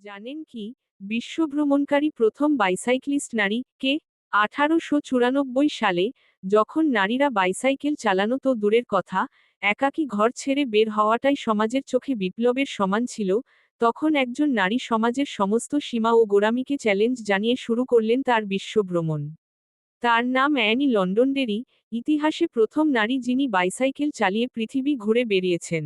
জানেন কি? বিশ্বভ্রমণকারী প্রথম বাইসাইক্লিস্ট নারী কে? আঠারোশো চুরানব্বই সালে যখন নারীরা বাইসাইকেল চালানো তো দূরের কথা, একাকী ঘর ছেড়ে বের হওয়াটাই সমাজের চোখে বিপ্লবের সমান ছিল, তখন একজন নারী সমাজের সমস্ত সীমা ও গোড়ামিকে চ্যালেঞ্জ জানিয়ে শুরু করলেন তার বিশ্বভ্রমণ। তার নাম অ্যানি লন্ডনডেরি ইতিহাসে প্রথম নারী যিনি বাইসাইকেল চালিয়ে পৃথিবী ঘুরে বেরিয়েছেন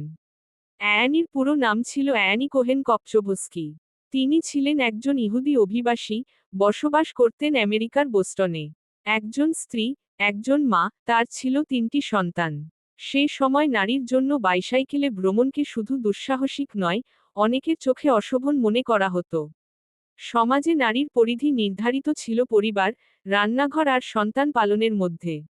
অ্যানির পুরো নাম ছিল অ্যানি কোহেন কপচোভস্কি। তিনি ছিলেন একজন ইহুদি অভিবাসী, বসবাস করতেন আমেরিকার বোস্টনে। একজন স্ত্রী, একজন মা, তার ছিল তিনটি সন্তান। সে সময় নারীর জন্য বাইসাইকেলে ভ্রমণকে শুধু দুঃসাহসিক নয় অনেকের চোখে অশোভন মনে করা হতো। সমাজে নারীর পরিধি নির্ধারিত ছিল পরিবার, রান্নাঘর আর সন্তান পালনের মধ্যে।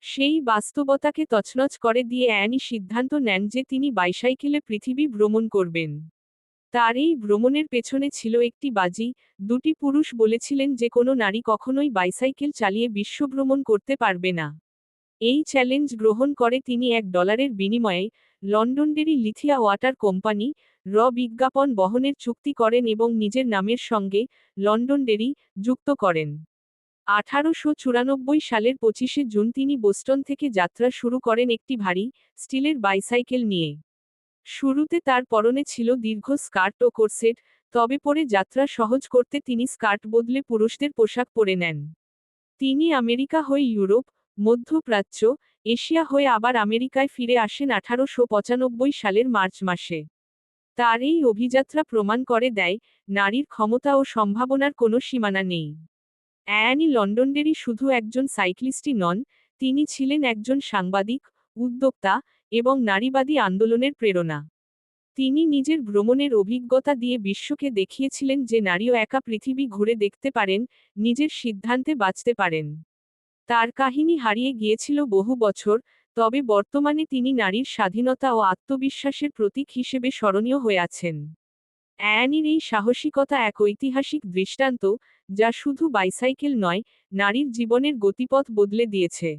সেই বাস্তবতাকে তছনছ করে দিয়ে অ্যানি সিদ্ধান্ত নেন যে তিনি বাইসাইকেলে পৃথিবী ভ্রমণ করবেন। তার এই ভ্রমণের পেছনে ছিল একটি বাজি, দুটি পুরুষ বলেছিলেন যে কোনো নারী কখনোই বাইসাইকেল চালিয়ে বিশ্বভ্রমণ করতে পারবে না। এই চ্যালেঞ্জ গ্রহণ করে তিনি এক ডলারের বিনিময়ে লন্ডনডেরি লিথিয়া ওয়াটার কোম্পানি, র বিজ্ঞাপন বহনের চুক্তি করেন এবং নিজের নামের সঙ্গে লন্ডনডেরি যুক্ত করেন। আঠারোশো চুরানব্বই সালের পঁচিশে জুন তিনি বোস্টন থেকে যাত্রা শুরু করেন একটি ভারী, স্টিলের বাইসাইকেল নিয়ে। শুরুতে তার পরনে ছিল দীর্ঘ স্কার্ট ও কোরসেট, তবে পরে যাত্রা সহজ করতে তিনি স্কার্ট বদলে পুরুষদের পোশাক পরে নেন। তিনি আমেরিকা হয়ে ইউরোপ, মধ্যপ্রাচ্য, এশিয়া হয়ে আবার আমেরিকায় ফিরে আসেন আঠারোশো পঁচানব্বই সালের মার্চ মাসে। তার এই অভিযাত্রা প্রমাণ করে দেয়, নারীর ক্ষমতা ও সম্ভাবনার কোনো সীমানা নেই। অ্যানি লন্ডনডেরি শুধু একজন সাইক্লিস্টই নন, তিনি ছিলেন একজন সাংবাদিক, উদ্যোক্তা এবং নারীবাদী আন্দোলনের প্রেরণা। তিনি নিজের ভ্রমণের অভিজ্ঞতা দিয়ে বিশ্বকে দেখিয়েছিলেন যে নারীও একা পৃথিবী ঘুরে দেখতে পারেন, নিজের সিদ্ধান্তে বাঁচতে পারেন। তার কাহিনী হারিয়ে গিয়েছিল বহু বছর, তবে বর্তমানে তিনি নারীর স্বাধীনতা ও আত্মবিশ্বাসের প্রতীক হিসেবে স্মরণীয় হয়ে আছেন। অ্যানির এই সাহসিকতা এক ঐতিহাসিক দৃষ্টান্ত, যা শুধু বাইসাইকেল নয়, নারীর জীবনের গতিপথ বদলে দিয়েছে।